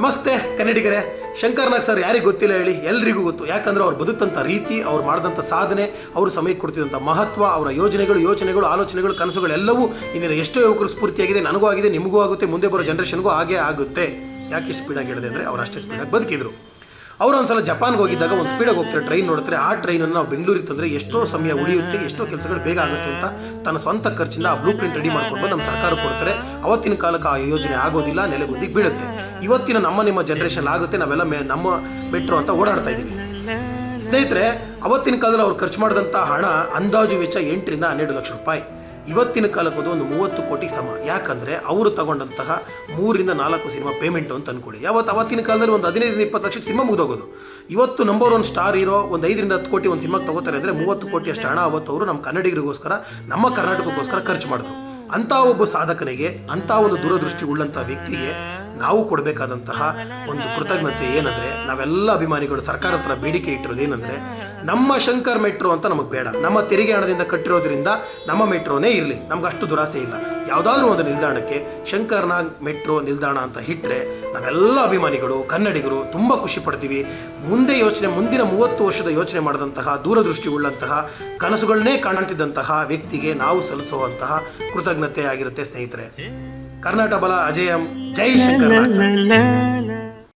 ನಮಸ್ತೆ, ಕನ್ನಡಿಗರೇ. ಶಂಕರ್ ನಾಗ್ ಸರ್ ಯಾರಿಗೆ ಗೊತ್ತಿಲ್ಲ ಹೇಳಿ, ಎಲ್ರಿಗೂ ಗೊತ್ತು. ಯಾಕಂದ್ರೆ ಅವ್ರು ಬದುಕಂಥ ರೀತಿ, ಅವ್ರು ಮಾಡಿದಂಥ ಸಾಧನೆ, ಅವರು ಸಮಯಕ್ಕೆ ಕೊಡ್ತಿದ್ದಂಥ ಮಹತ್ವ, ಅವರ ಯೋಜನೆಗಳು, ಯೋಚನೆಗಳು, ಆಲೋಚನೆಗಳು ಕನಸುಗಳೆಲ್ಲವೂ ಇಂದಿನ ಎಷ್ಟೋ ಯುವಕರು ಸ್ಫೂರ್ತಿಯಾಗಿದೆ. ನನಗೂ ಆಗಿದೆ, ನಿಮಗೂ ಆಗುತ್ತೆ, ಮುಂದೆ ಬರೋ ಜನ್ರೇಷನ್ಗೂ ಹಾಗೆ ಆಗುತ್ತೆ. ಯಾಕೆ ಸ್ಪೀಡಾಗಿ ಹೇಳಿದೆ ಅಂದರೆ ಅವ್ರು ಅಷ್ಟೇ ಸ್ಪೀಡಾಗಿ ಬದುಕಿದ್ರು. ಅವರು ಒಂದ್ಸಲ ಜಪಾನ್ಗೆ ಹೋಗಿದ್ದಾಗ ಒಂದು ಸ್ಪೀಡಾಗಿ ಹೋಗ್ತಾರೆ. ಟ್ರೈನ್ ನೋಡ್ತಾರೆ. ಆ ಟ್ರೈನನ್ನು ನಾವು ಬೆಂಗಳೂರಿಗೆ ತಂದರೆ ಎಷ್ಟೋ ಸಮಯ ಉಳಿಯುತ್ತೆ, ಎಷ್ಟೋ ಕೆಲಸಗಳು ಬೇಗ ಆಗುತ್ತೆ ಅಂತ ತನ್ನ ಸ್ವಂತ ಖರ್ಚಿಂದ ಆ ಬ್ಲೂ ಪ್ರಿಂಟ್ ರೆಡಿ ಮಾಡ್ಕೊಂಡು ನಮ್ಮ ಸರ್ಕಾರ ಕೊಡ್ತಾರೆ. ಅವತ್ತಿನ ಕಾಲಕ್ಕೆ ಆ ಯೋಜನೆ ಆಗೋದಿಲ್ಲ ನೆಲೆಗುಂದಿಗೆ ಬೀಳುತ್ತೆ. ಇವತ್ತಿನ ನಮ್ಮ ನಿಮ್ಮ ಜನ್ರೇಷನ್ ಆಗುತ್ತೆ. ನಾವೆಲ್ಲ ಮೇ, ನಮ್ಮ ಮೆಟ್ರೋ ಅಂತ ಓಡಾಡ್ತಾ ಇದ್ದೀವಿ ಸ್ನೇಹಿತರೆ, ಅವತ್ತಿನ ಕಾಲದಲ್ಲಿ ಅವ್ರು ಖರ್ಚು ಮಾಡಿದಂಥ ಹಣ ಅಂದಾಜು ವೆಚ್ಚ ಎಂಟರಿಂದ ಹನ್ನೆರಡು ಲಕ್ಷ ರೂಪಾಯಿ. ಇವತ್ತಿನ ಕಾಲಕ್ಕೆ ಒಂದು ಮೂವತ್ತು ಕೋಟಿ ಸಮ. ಯಾಕಂದರೆ ಅವರು ತಗೊಂಡಂತಹ ಮೂರಿಂದ ನಾಲ್ಕು ಸಿನಿಮಾ ಪೇಮೆಂಟ್ ಅಂತ ಅಂದ್ಕೊಳ್ಳಿ ಯಾವತ್ತು ಅವತ್ತಿನ ಕಾಲದಲ್ಲಿ ಒಂದು ಹದಿನೈದರಿಂದ ಇಪ್ಪತ್ತು ಲಕ್ಷಕ್ಕೆ ಸಿನಿಮಾ ಮುಗಿದೋಗೋದು. ಇವತ್ತು ನಂಬರ್ ಒನ್ ಸ್ಟಾರ್ ಇರೋ ಒಂದು ಐದರಿಂದ ಹತ್ತು ಕೋಟಿ ಒಂದು ಸಿನಿಮಾಗೆ ತಗೋತಾರೆ ಅಂದರೆ ಮೂವತ್ತು ಕೋಟಿ ಅಷ್ಟು. ಹಣ ಅವತ್ತು ಅವರು ನಮ್ಮ ಕನ್ನಡಿಗರಿಗೋಸ್ಕರ, ನಮ್ಮ ಕರ್ನಾಟಕಕ್ಕೋಸ್ಕರ ಖರ್ಚು ಮಾಡಿದ್ರು ಅಂಥ ಒಬ್ಬ ಸಾಧಕನಿಗೆ, ಅಂಥ ಒಂದು ದೂರದೃಷ್ಟಿ ಉಳ್ಳಂಥ ವ್ಯಕ್ತಿಗೆ ನಾವು ಕೊಡಬೇಕಾದಂತಹ ಒಂದು ಕೃತಜ್ಞತೆ ಏನಂದ್ರೆ, ನಾವೆಲ್ಲ ಅಭಿಮಾನಿಗಳು ಸರ್ಕಾರ ಹತ್ರ ಬೇಡಿಕೆ ಇಟ್ಟಿರೋದು ಏನಂದ್ರೆ ನಮ್ಮ ಶಂಕರ್ ಮೆಟ್ರೋ ಅಂತ ನಮಗೆ ಬೇಡ. ನಮ್ಮ ತೆರಿಗೆ ಹಣದಿಂದ ಕಟ್ಟಿರೋದ್ರಿಂದ ನಮ್ಮ ಮೆಟ್ರೋನೇ ಇರಲಿ. ನಮ್ಗೆ ಅಷ್ಟು ದುರಾಸೆ ಇಲ್ಲ. ಯಾವುದಾದ್ರೂ ಒಂದು ನಿಲ್ದಾಣಕ್ಕೆ ಶಂಕರ್ನಾಗ್ ಮೆಟ್ರೋ ನಿಲ್ದಾಣ ಅಂತ ಇಟ್ಟರೆ ನಾವೆಲ್ಲ ಅಭಿಮಾನಿಗಳು, ಕನ್ನಡಿಗರು ತುಂಬ ಖುಷಿ ಪಡ್ತೀವಿ. ಮುಂದೆ ಯೋಚನೆ, ಮುಂದಿನ ಮೂವತ್ತು ವರ್ಷದ ಯೋಚನೆ ಮಾಡಿದಂತಹ ದೂರದೃಷ್ಟಿ ಉಳ್ಳಂತಹ ಕನಸುಗಳನ್ನೇ ಕಾಣುತ್ತಿದ್ದಂತಹ ವ್ಯಕ್ತಿಗೆ ನಾವು ಸಲ್ಲಿಸುವಂತಹ ಕೃತಜ್ಞತೆ ಆಗಿರುತ್ತೆ ಸ್ನೇಹಿತರೆ. ಕರ್ನಾಟಕ ಬಲ, ಅಜಯಂ. ಜೈ ಶಂಕರ್.